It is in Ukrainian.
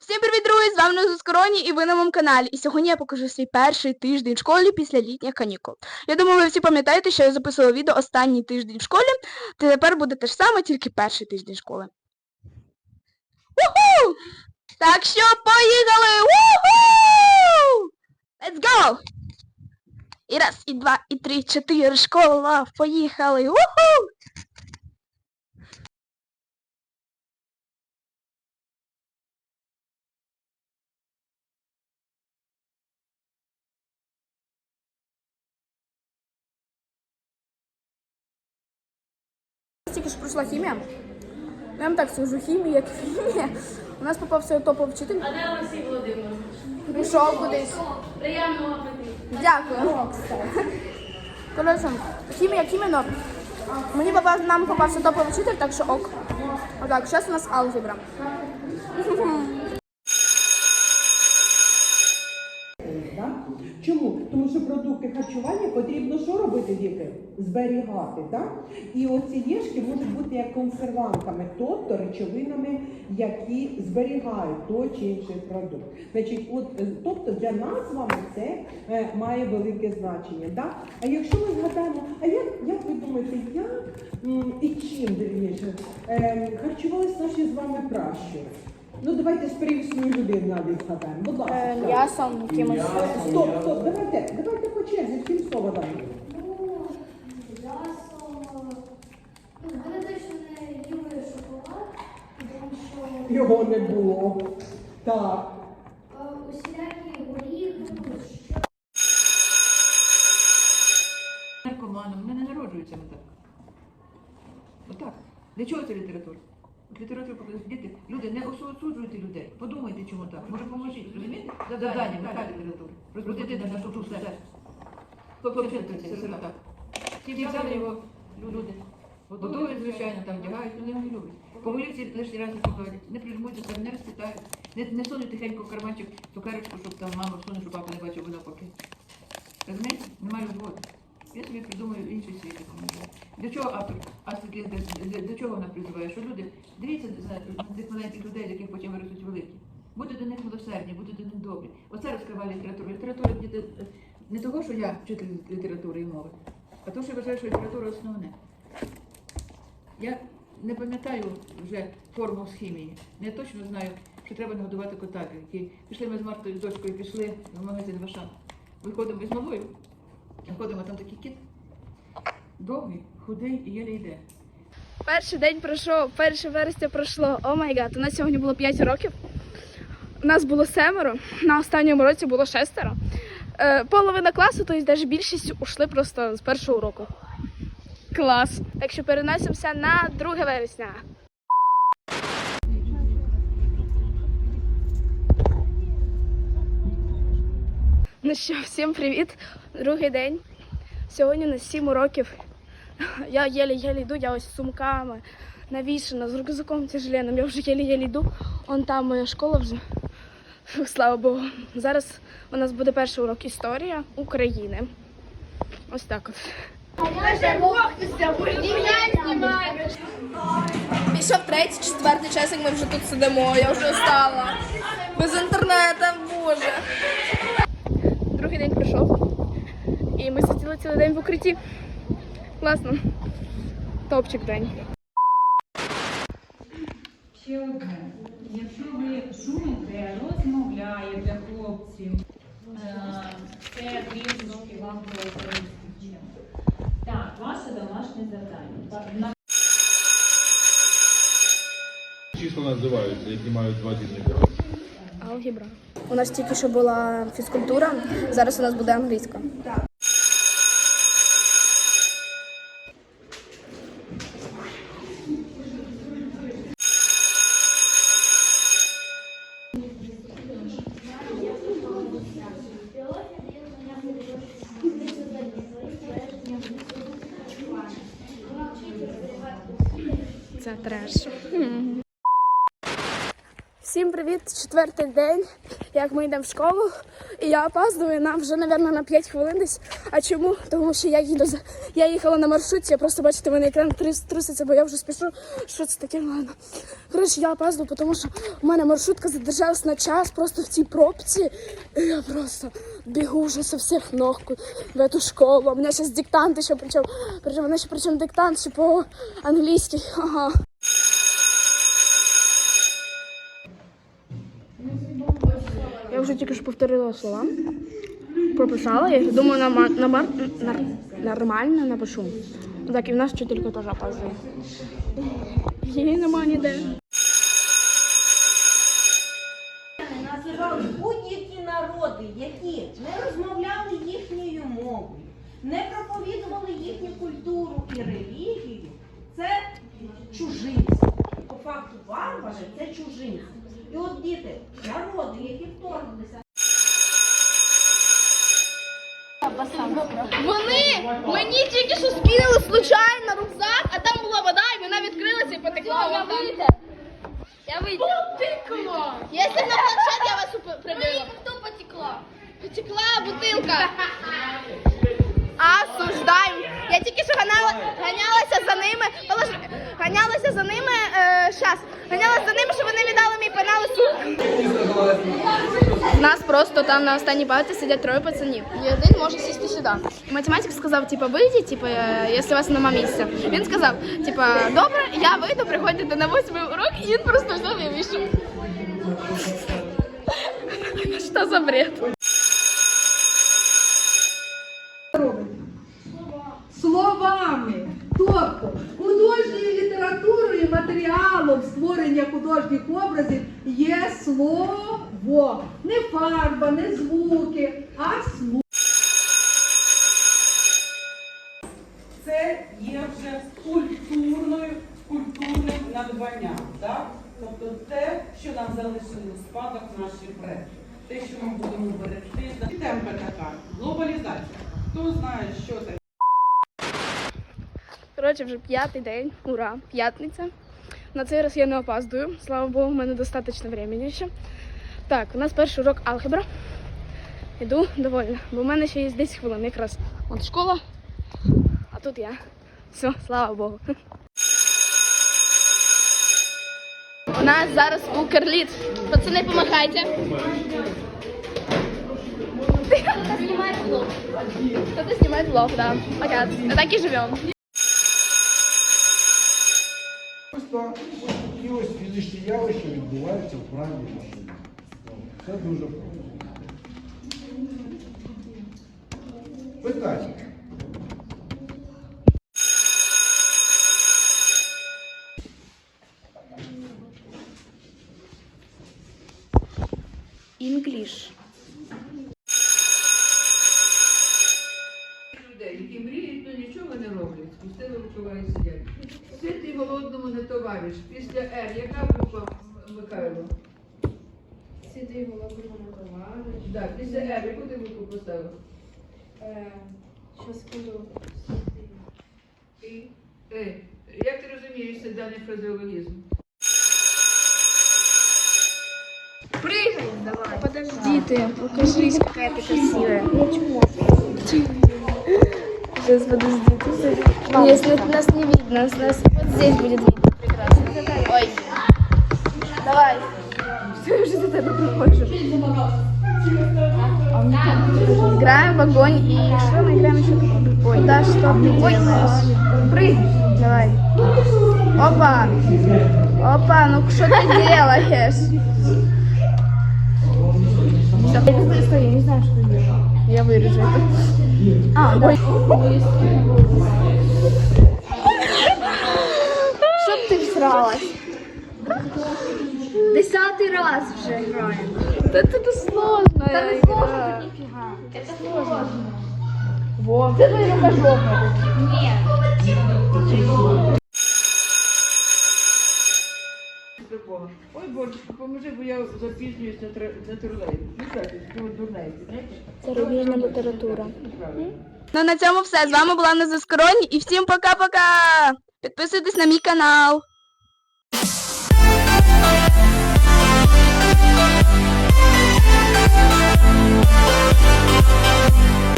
Всім привіт, друзі! З вами Назус Короні і ви на моєму каналі. І сьогодні я покажу свій перший тиждень в школі після літніх канікул. Я думаю, ви всі пам'ятаєте, що я записувала відео останній тиждень в школі, та тепер буде те ж саме, тільки перший тиждень школи. Так що поїхали! Уху! Let's go! І раз, і два, і три, чотири, школа, поїхали! Уху! Тільки що пройшла хімія. Я вам так скажу, хімія, як хімія. У нас попався топовий вчитель. А де Олексій Володимирович? Пішов кудись. Приємного апетиту. Дякую. Коротше, хімія, хімія норм. Мені попав, нам попався топовий вчитель, так що ок. Отак, зараз у нас алгебра. Да? Чому? Тому що продукти харчування потрібно що робити діти? Зберігати. Да? І оці єшки можуть бути як консервантами, тобто речовинами, які зберігають той чи інший продукт. Значить, от, е, тобто для нас з вами це е, має велике значення. Да? А якщо ми згадаємо, а як, як ви думаєте, як і чим вірніше е, харчувалися наші з вами пращури? Ну давайте з привісною людиною навіть згадаємо. Будь ласка. Е. М'ясом якимось. Стоп, стоп, давайте, давайте по черзі, всім слово дамо. Вони точно не їли шоколад, тому що Його не було. Так. е, усілякі горіхи, ну, що наркоманом, вони не народжуються ми так. Отак. Для чого це література? От Література показує, діти, люди, не осуджуйте людей. Подумайте, чому так. Може, поможіть, розумієте? Завдання, така література. Розбудити нашу душу все. Хлопці, це так. Ті взяли його люди. Готують, звичайно, там вдягають, вони його не люблять. По голівці лишній раз не покладуть, не прижмуться, не розпитають, не, не сунуть тихенько в карманчик цукерочку, щоб там мама всуне, щоб папа не бачив воно поки. Розумієте? Немає розводу. Я собі придумаю інший світ. який може. Чого автор для, для чого вона призиває? Що люди, дивіться на на тих маленьких людей, з яких потім виростуть великі. Будьте до них милосердні, будьте до них добрі. Оце розкриває література. Література діти, не того, що я вчитель літератури і мови, а того, що я вважаю, що література основне. Я не пам'ятаю вже формул з хімії. Не точно знаю, що треба нагодувати кота, які пішли ми з Мартою з дочкою, пішли в магазин Ваша. Виходимо із малою, виходимо, там такий кіт. Довгий, худий і єле йде. Перший день пройшов, 1 вересня пройшло. О май гад, у нас сьогодні було 5 років. У нас було семеро, на останньому році було шестеро. Е, половина класу, тобто навіть більшість ушли просто з першого уроку. Клас. Так що переносимося на 2 вересня. Ну що, всім привіт! Другий день. Сьогодні у нас 7 уроків. Я єлі-єлі йду, я ось з сумками навішена, з рюкзаком тяжеленним. Я вже єлі-єлі йду. Он там моя школа вже. Слава Богу. Зараз у нас буде перший урок історія України. Ось так от. Пішов третій, четвертий час, як ми вже тут сидимо. Я вже устала. Без інтернету, боже. Другий день пройшов. І ми сиділи цілий день в укритті. Класно. Топчик день. Ще. Якщо ви шумите, розмовляєте, хлопці, е, це дві роки вам було вчити. Так, ваше домашнє завдання. Числа називаються, які мають два дільника. Алгебра. У нас тільки що була фізкультура, зараз у нас буде англійська. Це треш. Всім привіт! Четвертий день, як ми йдемо в школу, і я опаздую нам вже, мабуть, на 5 хвилин десь. А чому? Тому що я їду за я їхала на маршрутці, я просто бачите, мене екран трус- труситься, бо я вже спішу. Що це таке? Ладно. Коротше, я опаздую, тому що у мене маршрутка задержалась на час просто в цій пробці. І я просто бігу вже со всіх ног в эту школу. У мене зараз диктант ще, причому, причому, мене ще причому диктант ще по-англійськи. Ага. Я вже тільки що повторила слова. Прописала, я думаю, на, ма- на, мар- нормально напишу. Так, і в нас вчителька теж опаздує. Її нема ніде. називали будь-які народи, які не розмовляли їхньою мовою, не проповідували їхню культуру і релігію, це чужинці. По факту варвари це чужинці. І от діти, народи, які вторглися Вони мені тільки що скинули случайно рюкзак, а там була вода, і вона відкрилася і потекла. Я вийде. Я вийду. Потекла. Якщо на планшет, я вас прибила. Хто потекла? Потекла бутилка. Осуждаю. Я тільки що ганяла, ганялася за ними. Ганялася за ними. Е, щас. Ганялася за ними, щоб вони віддали нас просто там на останній парті сидять троє пацанів. І один може сісти сюди. І математик сказав, типа, вийдіть, типа, е, якщо у вас нема місця. Він сказав, типа, добре, я вийду, приходьте на восьмий урок, і він просто взяв і вийшов. Що за бред? Створення художніх образів є слово. Не фарба, не звуки, а слово. це є вже культурною, культурним надбанням. Так? Тобто те, що нам залишили у спадок наші предки, те, що ми будемо берегти. Темпа така, глобалізація. Хто знає, що це? Коротше, вже п'ятий день. Ура, п'ятниця. На цей раз я не опаздую. Слава Богу, в мене достатньо времени ще. Так, у нас перший урок алгебра. Іду довольна, бо в мене ще є 10 хвилин якраз. От школа, а тут я. Все, слава Богу. У нас зараз укрліт. Пацани, помахайте. Кто-то влог, да. Пока. Так и живем. Просто такі ось фізичні явища відбуваються в правій машині. Це дуже просто. Питання. English. не товариш. Після Р, яка буква М- Михайло? Сидий голодному не товариш. Так, після Р, яку ти букву поставив? Що скажу? І Е. Як ти розумієш це даний фразеологізм? Прыгай, давай. Подожди ты, покажись, какая ты красивая. Сейчас, подожди, ты Если нас не видно, нас, нас вот здесь будет видно прекрасно. Ой. Давай. Все, уже до тебя приходишь. Играем в огонь и что мы играем еще? Ой, да, что ты делаешь? Прыгай. Давай. Опа. Опа, ну что ты делаешь? Я не знаю, что я делаю. Я вырежу это. А, да. Чтоб. Десятий раз вже граємо. Да это сложно. Та не сложно, ніфіга. Це сложно. Во. Це твої рукожопи. Ні. Ой, Боже, поможи, бо я запізнююсь на, тре- на тролейбус. Ну так, знаєте? Зарубіжна література. Ну на цьому все. З вами була Незаскороні і всім пока-пока. Підписуйтесь на мій канал.